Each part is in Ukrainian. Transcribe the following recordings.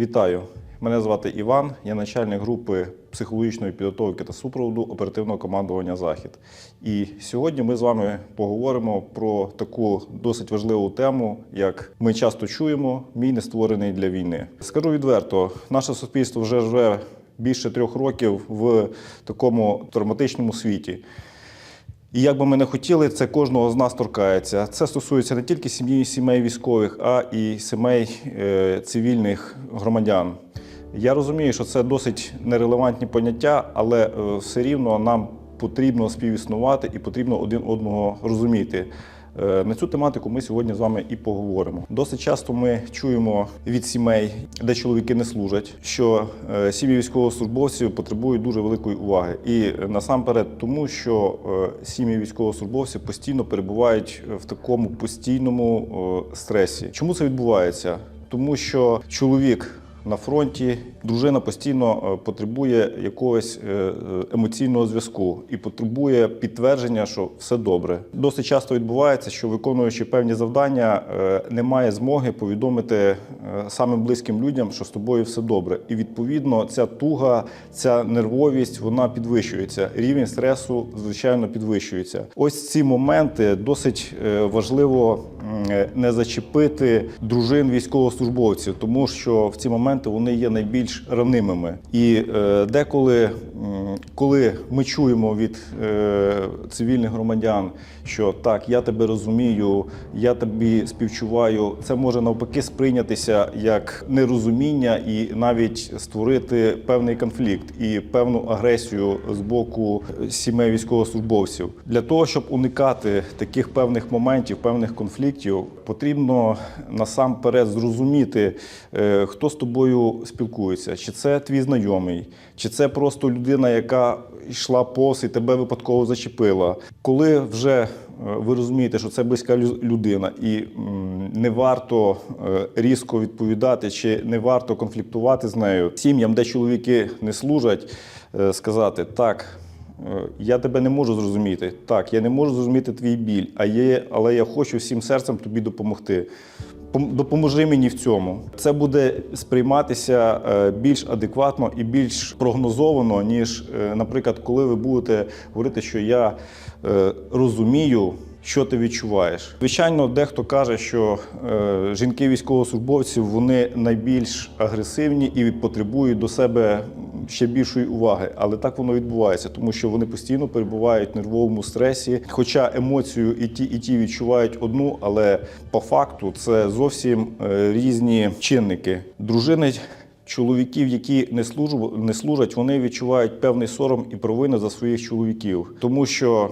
Вітаю! Мене звати Іван, я начальник групи психологічної підготовки та супроводу оперативного командування Захід. І сьогодні ми з вами поговоримо про таку досить важливу тему, як ми часто чуємо, мій не створений для війни. Скажу відверто, наше суспільство вже живе більше трьох років в такому травматичному світі. І як би ми не хотіли, це кожного з нас торкається. Це стосується не тільки сім'ї, сімей військових, а і сімей е, цивільних громадян. Я розумію, що це досить нерелевантні поняття, але е, все рівно нам потрібно співіснувати і потрібно один одного розуміти. Е, На цю тематику ми сьогодні з вами і поговоримо. Досить часто ми чуємо від сімей, де чоловіки не служать, що е, сім'ї військовослужбовців потребують дуже великої уваги. І насамперед тому, що е, сім'ї військовослужбовців постійно перебувають в такому постійному стресі. Чому це відбувається? Тому що чоловік на фронті. Дружина постійно е, потребує якогось е, е, емоційного зв'язку і потребує підтвердження, що все добре. Досить часто відбувається, що виконуючи певні завдання, немає змоги повідомити самим близьким людям, що з тобою все добре. І відповідно ця туга, ця нервовість вона підвищується. Рівень стресу звичайно підвищується. Ось ці моменти досить важливо не зачепити дружин військовослужбовців, тому що в ці моменти вони є найбільш ранимими. І е, деколи, коли ми чуємо від е, цивільних громадян, що так, я тебе розумію, я тобі співчуваю, це може навпаки сприйнятися як нерозуміння і навіть створити певний конфлікт і певну агресію з боку сімей військовослужбовців. Для того, щоб уникати таких певних моментів, певних конфліктів, потрібно насамперед зрозуміти, е, хто з тобою спілкується, чи це твій знайомий, чи це просто людина, яка йшла повз і тебе випадково зачепила. Коли вже е, ви розумієте, що це близька людина, і не варто е, різко відповідати, чи не варто конфліктувати з нею сім'ям, де чоловіки не служать, е, сказати так. Я тебе не можу зрозуміти. Так, я не можу зрозуміти твій біль, а є, але я хочу всім серцем тобі допомогти. Пом- Допоможи мені в цьому. Це буде сприйматися е, більш адекватно і більш прогнозовано, ніж, е, наприклад, коли ви будете говорити, що я е, розумію. Що ти відчуваєш? Звичайно, дехто каже, що жінки військовослужбовців вони найбільш агресивні і потребують до себе ще більшої уваги. Але так воно відбувається, тому що вони постійно перебувають в нервовому стресі. Хоча емоцію і ті, і ті відчувають одну, але по факту це зовсім е, різні чинники. Дружини Чоловіків, які не служу- не служать, вони відчувають певний сором і провину за своїх чоловіків, тому що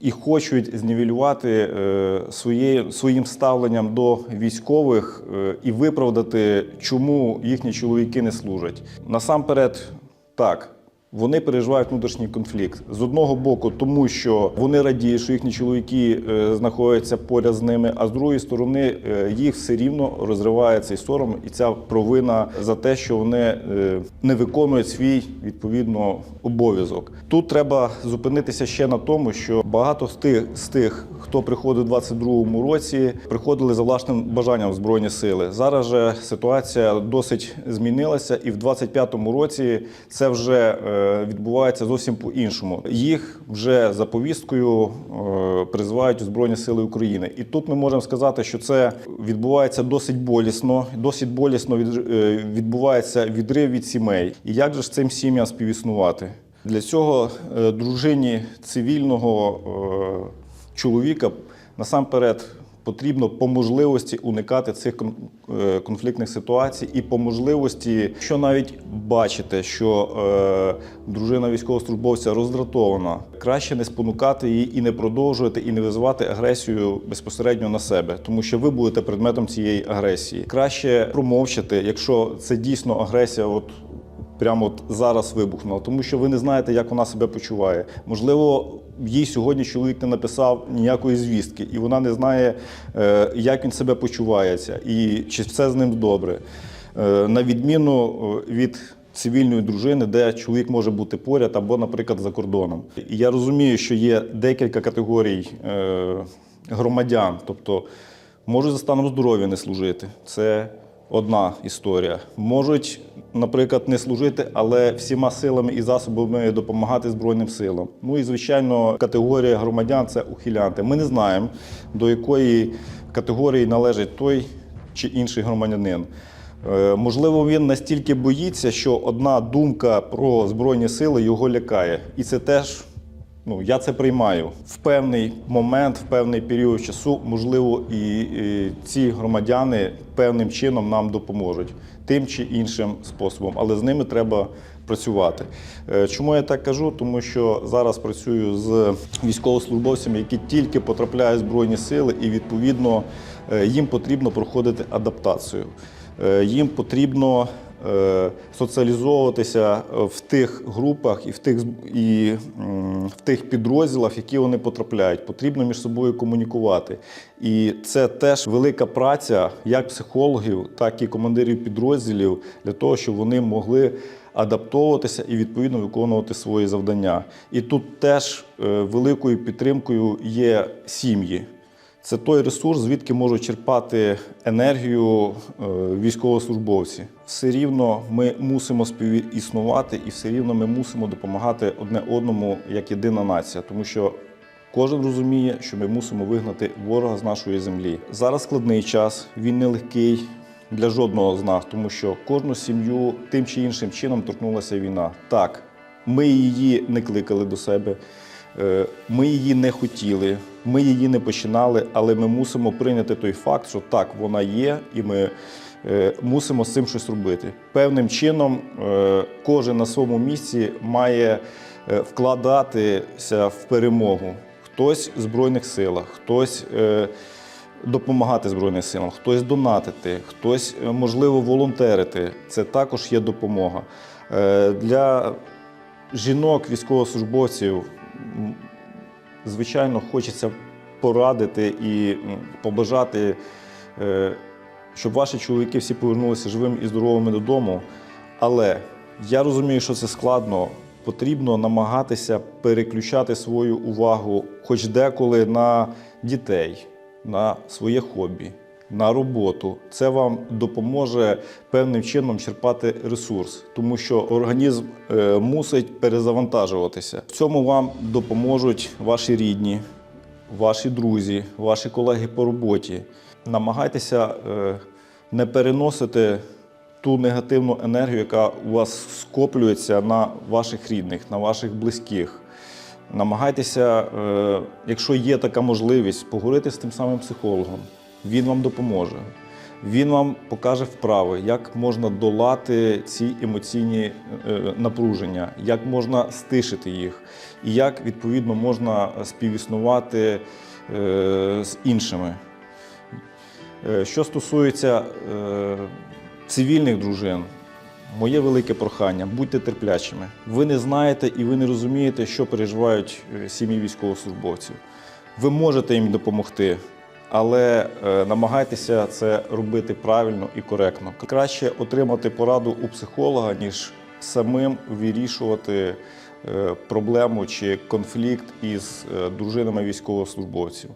і хочуть знівелювати е, своє, своїм ставленням до військових е, і виправдати, чому їхні чоловіки не служать. Насамперед, так. Вони переживають внутрішній конфлікт з одного боку, тому що вони радіють, що їхні чоловіки е, знаходяться поряд з ними, а з другої сторони е, їх все рівно розриває цей сором і ця провина за те, що вони е, не виконують свій відповідно обов'язок. Тут треба зупинитися ще на тому, що багато з тих з тих, хто приходив у 22-му році, приходили за власним бажанням збройні сили. Зараз же ситуація досить змінилася, і в 25-му році це вже відбувається зовсім по-іншому. Їх вже за повісткою е, призивають у Збройні Сили України. І тут ми можемо сказати, що це відбувається досить болісно. Досить болісно е, відбувається відрив від сімей. І як же ж цим сім'ям співіснувати? Для цього е, дружині цивільного чоловіка насамперед потрібно по можливості уникати цих е, конфліктних ситуацій і по можливості, що навіть бачите, що е, дружина військовослужбовця роздратована, краще не спонукати її і не продовжувати, і не визивати агресію безпосередньо на себе, тому що ви будете предметом цієї агресії. Краще промовчати, якщо це дійсно агресія, от прямо от зараз вибухнула, тому що ви не знаєте, як вона себе почуває. Можливо, їй сьогодні чоловік не написав ніякої звістки, і вона не знає, е, як він себе почувається, і чи все з ним добре. Е, На відміну е, від цивільної дружини, де чоловік може бути поряд або, наприклад, за кордоном. І я розумію, що є декілька категорій громадян, тобто можуть за станом здоров'я не служити. Це одна історія. Можуть, наприклад, не служити, але всіма силами і засобами допомагати Збройним силам. Ну і звичайно, категорія громадян це ухилянти. Ми не знаємо, до якої категорії належить той чи інший громадянин. Е, Можливо, він настільки боїться, що одна думка про збройні сили його лякає, і це теж. Ну, я це приймаю в певний момент, в певний період часу, можливо, і, і ці громадяни певним чином нам допоможуть тим чи іншим способом, але з ними треба працювати. Е, Чому я так кажу? Тому що зараз працюю з військовослужбовцями, які тільки потрапляють в збройні сили, і відповідно е, їм потрібно проходити адаптацію. Е, Їм потрібно соціалізовуватися е, в тих групах і в тих, і, в тих підрозділах, в які вони потрапляють. Потрібно між собою комунікувати. І це теж велика праця як психологів, так і командирів підрозділів для того, щоб вони могли адаптовуватися і відповідно виконувати свої завдання. І тут теж е, великою підтримкою є сім'ї. Це той ресурс, звідки можуть черпати енергію е, військовослужбовці. Все рівно ми мусимо співіснувати і все рівно ми мусимо допомагати одне одному як єдина нація, тому що кожен розуміє, що ми мусимо вигнати ворога з нашої землі. Зараз складний час, він нелегкий для жодного з нас, тому що кожну сім'ю тим чи іншим чином торкнулася війна. Так, ми її не кликали до себе. Е, Ми її не хотіли, ми її не починали, але ми мусимо прийняти той факт, що так, вона є, і ми е, мусимо з цим щось робити. Певним чином е, кожен на своєму місці має вкладатися в перемогу. Хтось в Збройних силах, хтось допомагати Збройним силам, хтось донатити, хтось, можливо, волонтерити. Це також є допомога. Для жінок, військовослужбовців, звичайно, хочеться порадити і побажати, е, щоб ваші чоловіки всі повернулися живими і здоровими додому. Але я розумію, що це складно. Потрібно намагатися переключати свою увагу, хоч деколи на дітей, на своє хобі, на роботу. Це вам допоможе певним чином черпати ресурс, тому що організм е, мусить перезавантажуватися. В цьому вам допоможуть ваші рідні, ваші друзі, ваші колеги по роботі. Намагайтеся е, не переносити ту негативну енергію, яка у вас скоплюється на ваших рідних, на ваших близьких. Намагайтеся, е, якщо є така можливість, поговорити з тим самим психологом. Він вам допоможе. Він вам покаже вправи, як можна долати ці емоційні е, напруження, як можна стишити їх, і як відповідно можна співіснувати е, з іншими. Е, Що стосується цивільних дружин, моє велике прохання будьте терплячими. Ви не знаєте і ви не розумієте, що переживають сім'ї військовослужбовців. Ви можете їм допомогти, але е, намагайтеся це робити правильно і коректно. Краще отримати пораду у психолога, ніж самим вирішувати е, проблему чи конфлікт із е, дружинами військовослужбовців.